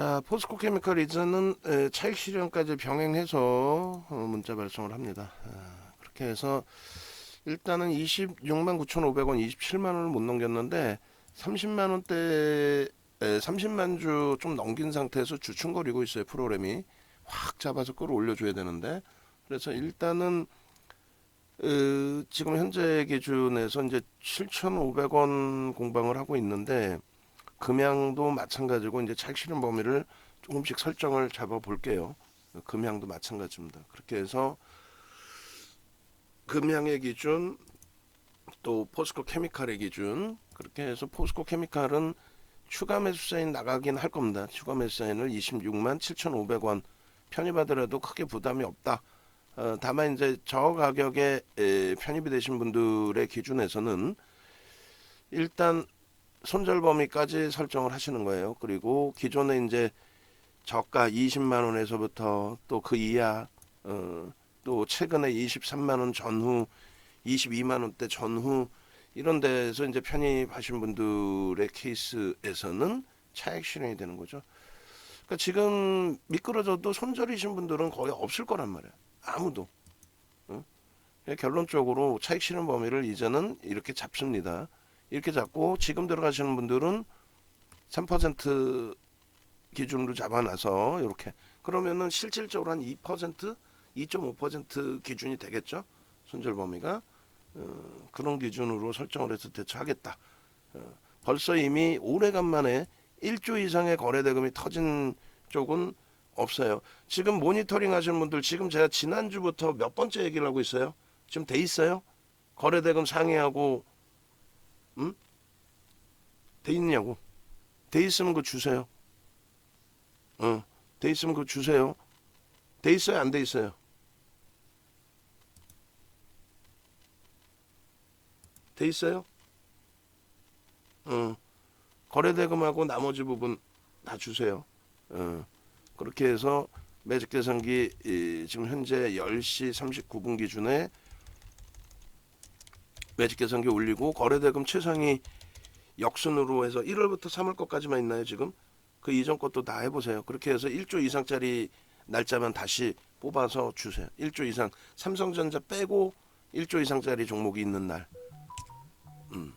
자, 포스코 케미컬 에, 차익 실현까지 병행해서 어, 문자 발송을 합니다. 아, 그렇게 해서 일단은 26만 9,500원, 27만 원을 못 넘겼는데 30만 원대 30만 주 좀 넘긴 상태에서 주춤거리고 있어요 프로그램이 확 잡아서 끌어올려 줘야 되는데 그래서 일단은 어, 지금 현재 기준에서 이제 7,500원 공방을 하고 있는데 금양도 마찬가지고 이제 실현 범위를 조금씩 설정을 잡아 볼게요. 금양도 마찬가지입니다. 그렇게 해서 금양의 기준 또 포스코 케미칼의 기준 그렇게 해서 포스코 케미칼은 추가 매수사인 나가긴 할 겁니다. 추가 매수사인을 26만 7,500원 편입하더라도 크게 부담이 없다. 어, 다만 이제 저 가격에 에, 편입이 되신 분들의 기준에서는 일단 손절 범위까지 설정을 하시는 거예요. 그리고 기존에 이제 저가 20만 원에서부터 또 그 이하 어, 또 최근에 23만 원 전후 22만 원대 전후 이런 데서 이제 편입하신 분들의 케이스에서는 차액 실현이 되는 거죠. 그러니까 지금 미끄러져도 손절이신 분들은 거의 없을 거란 말이에요. 아무도. 응? 결론적으로 차익 실현 범위를 이제는 이렇게 잡습니다. 이렇게 잡고 지금 들어가시는 분들은 3% 기준으로 잡아놔서 이렇게. 그러면은 실질적으로 한 2% 2.5% 기준이 되겠죠? 손절 범위가. 어, 그런 기준으로 설정을 해서 대처하겠다. 어, 벌써 이미 오래간만에 1조 이상의 거래 대금이 터진 쪽은 없어요. 지금 모니터링 하시는 분들 지금 제가 지난주부터 몇 번째 얘기를 하고 있어요? 지금 돼 있어요? 거래 대금 상회하고 음? 돼 있냐고. 돼 있으면 그거 주세요. 어, 돼 있으면 그거 주세요. 돼 있어요, 안 돼 있어요? 돼 있어요? 어, 거래 대금하고 나머지 부분 다 주세요. 어, 그렇게 해서 매직 계산기 이, 지금 현재 10시 39분 기준에 매직 계산기 올리고 거래대금 최상위 역순으로 해서 1월부터 3월 것까지만 있나요 지금? 그 이전 것도 다 해보세요. 그렇게 해서 1조 이상짜리 날짜만 다시 뽑아서 주세요. 1조 이상 삼성전자 빼고 1조 이상짜리 종목이 있는 날. 음.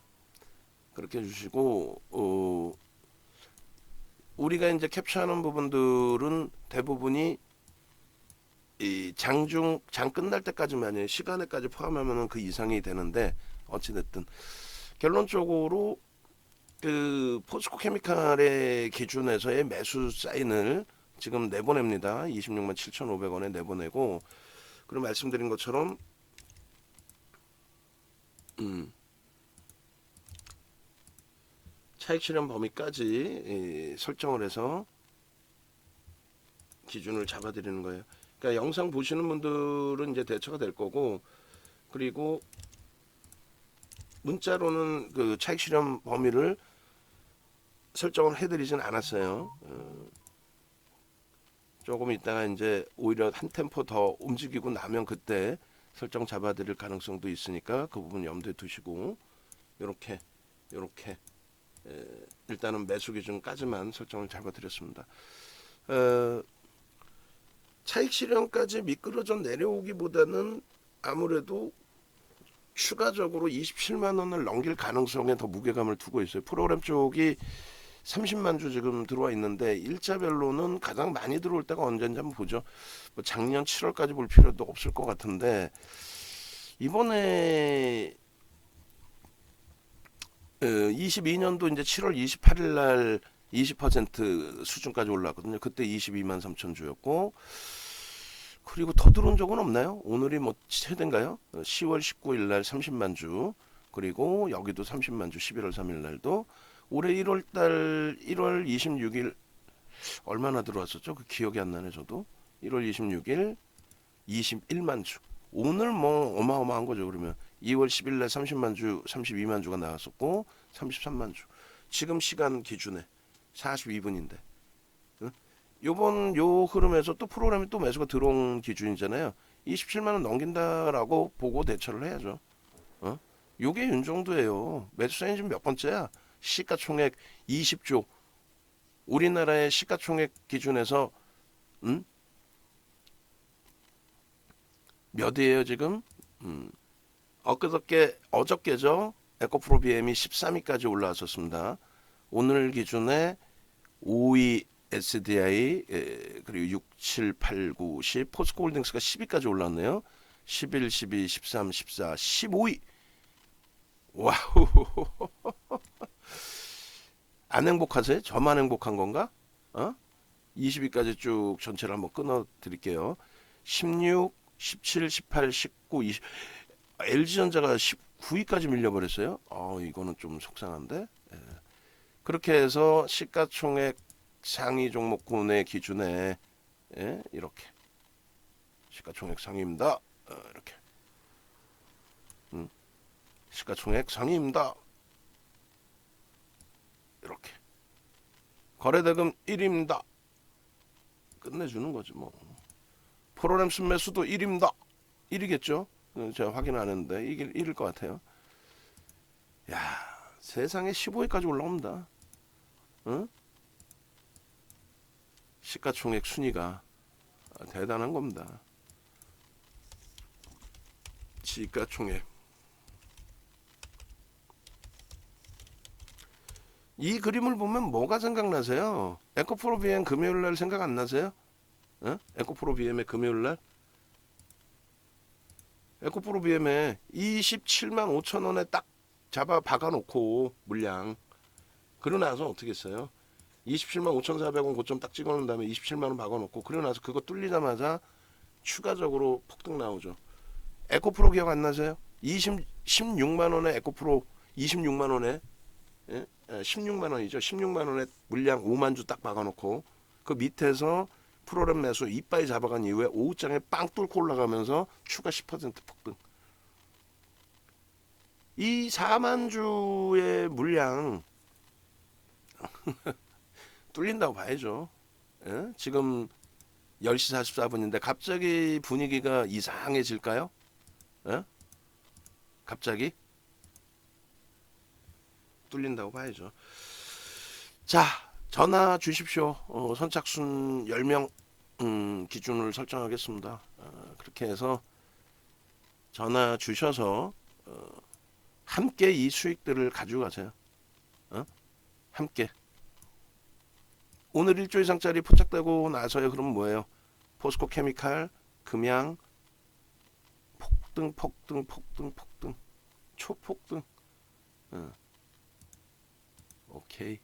그렇게 해주시고 어, 우리가 이제 캡처하는 부분들은 대부분이 이 장중 장 끝날 때까지만이 시간에까지 포함하면은 그 이상이 되는데 어찌됐든 결론적으로 그 포스코 케미칼의 기준에서의 매수 사인을 지금 내보냅니다. 26만 7,500원에 내보내고 그리고 말씀드린 것처럼 음 차익 실현 범위까지 이, 설정을 해서 기준을 잡아드리는 거예요. 그러니까 영상 보시는 분들은 이제 대처가 될 거고 그리고 문자로는 그 차익 실현 범위를 설정을 해드리진 않았어요. 어, 조금 있다가 이제 오히려 한 템포 더 움직이고 나면 그때 설정 잡아드릴 가능성도 있으니까 그 부분 염두에 두시고 이렇게 이렇게 일단은 매수 기준까지만 설정을 잡아드렸습니다. 어, 차익 실현까지 미끄러져 내려오기보다는 아무래도 추가적으로 27만 원을 넘길 가능성에 더 무게감을 두고 있어요. 프로그램 쪽이 30만 주 지금 들어와 있는데 일자별로는 가장 많이 들어올 때가 언제인지 한번 보죠. 뭐 작년 7월까지 볼 필요도 없을 것 같은데 이번에 22년도 이제 7월 28일 날 20% 수준까지 올라왔거든요. 그때 22만 3천 주였고 그리고 더 들어온 적은 없나요? 오늘이 뭐 최대인가요? 10월 19일 날 30만 주 그리고 여기도 30만 주 11월 3일 날도 올해 1월 달 1월 26일 얼마나 들어왔었죠? 그 기억이 안 나네 저도 1월 26일 21만 주 오늘 뭐 어마어마한 거죠 그러면 2월 10일 날 30만 주 32만 주가 나왔었고 33만 주 지금 시간 기준에 42분인데 요번 요 흐름에서 또 프로그램이 또 매수가 들어온 기준이잖아요. 27만 원 넘긴다라고 보고 대처를 해야죠. 어? 요게 윤 정도예요. 매수 사인 지금 몇 번째야? 시가총액 20조. 우리나라의 시가총액 기준에서 음? 몇이에요 지금? 음. 엊그저께 어저께죠. 에코프로 BM이 13위까지 올라왔었습니다. 오늘 기준에 5위 SDI 에, 그리고 6, 7, 8, 9, 10 포스코홀딩스가 10위까지 올랐네요. 11, 12, 13, 14, 15위. 와우. 안 행복하세요? 저만 행복한 건가? 어? 20위까지 쭉 전체를 한번 끊어 드릴게요. 16, 17, 18, 19, 20. LG전자가 19위까지 밀려버렸어요. 어, 이거는 좀 속상한데. 예. 그렇게 해서 시가총액 상위 종목군의 기준에 예, 이렇게 시가총액 상위입니다. 어, 이렇게 음, 시가총액 상위입니다. 이렇게 거래대금 1위입니다. 끝내주는 거지 뭐. 프로그램 순매수도 1위입니다. 1위겠죠? 제가 확인 안 했는데 이게 1일 것 같아요. 야 세상에 15위까지 올라옵니다. 응? 시가총액 순위가 대단한 겁니다. 시가총액 이 그림을 보면 뭐가 생각나세요? 에코프로 BM 금요일 날 생각 안 나세요? 어? 에코프로 BM의 금요일 날? 에코프로 BM에 27만 5천 원에 딱 잡아 박아놓고 물량 그러고 나서 어떻게 했어요? 27만 5,400원 고점 딱 찍어놓은 다음에 27만 원 박아놓고 그러고 나서 그거 뚫리자마자 추가적으로 폭등 나오죠. 에코프로 기억 안 나세요? 20, 16만 원에 에코프로 26만 원에 예? 16만 원이죠. 16만 원에 물량 5만 주 딱 박아놓고 그 밑에서 프로그램 매수 이빠이 잡아간 이후에 오후장에 빵 뚫고 올라가면서 추가 10% 폭등. 이 4만 주의 물량 뚫린다고 봐야죠. 예? 지금 10시 44분인데 갑자기 분위기가 이상해질까요? 예? 갑자기 뚫린다고 봐야죠. 자, 전화 주십시오. 어, 선착순 10명 음, 기준을 설정하겠습니다. 어, 그렇게 해서 전화 주셔서 어, 함께 이 수익들을 가지고 가세요. 어? 함께. 오늘 1조 이상짜리 포착되고 나서야 그럼 뭐예요? 포스코 케미칼, 금양, 폭등, 폭등, 폭등, 폭등, 초폭등. 어. 오케이.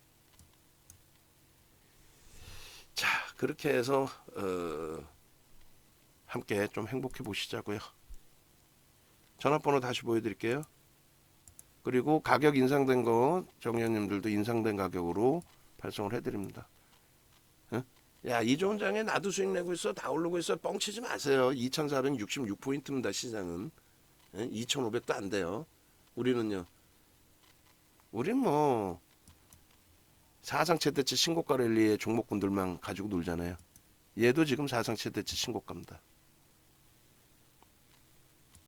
자, 그렇게 해서 어, 함께 좀 행복해 보시자고요. 전화번호 다시 보여드릴게요. 그리고 가격 인상된 거 정의원님들도 인상된 가격으로 발송을 해드립니다. 어? 야, 이 좋은 장에 나도 수익 내고 있어. 다 오르고 있어. 뻥치지 마세요. 2,466포인트입니다. 시장은. 2,500도 안 돼요. 우리는요. 우린 뭐 사상 최대치 신고가 랠리의 종목군들만 가지고 놀잖아요. 얘도 지금 사상 최대치 신고가입니다.